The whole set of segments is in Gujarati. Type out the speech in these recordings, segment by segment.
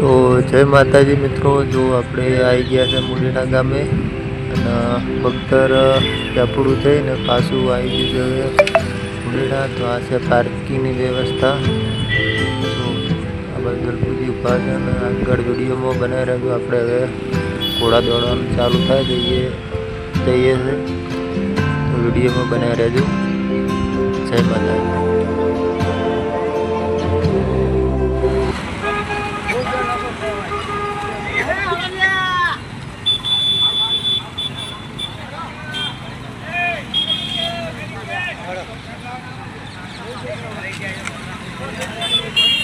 તો જય માતાજી મિત્રો, જો આપણે આવી ગયા છે મુંડેના ગામે અને બખ્તર ચાપડું થઈને પાછું આવી ગયું છે હવે તો આ છે પાર્કિંગની વ્યવસ્થા. તો આ બાજુ ગણપતિ ઊભા અને આગળ વિડીયોમાં બનાવી રહ્યો આપણે હવે ઘોડા દોડવાનું ચાલુ થાય જઈએ જઈએ છે. વિડીયોમાં બનાવી રહેજો. જય માતાજી. Thank you.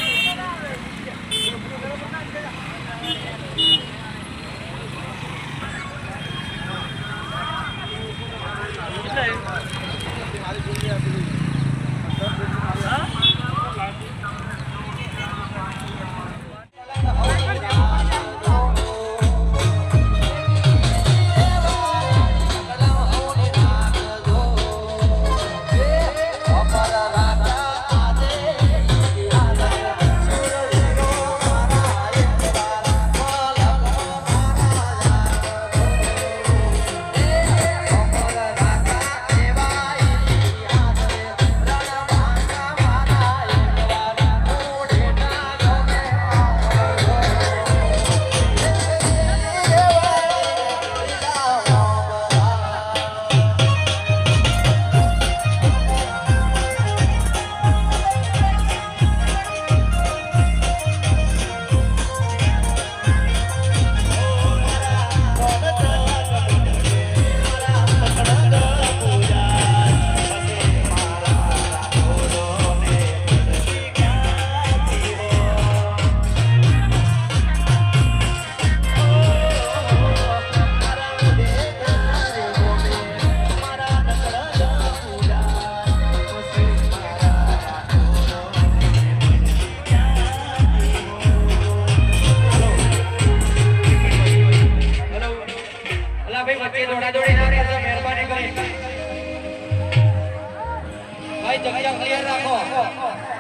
Kayang-kayang clear ako.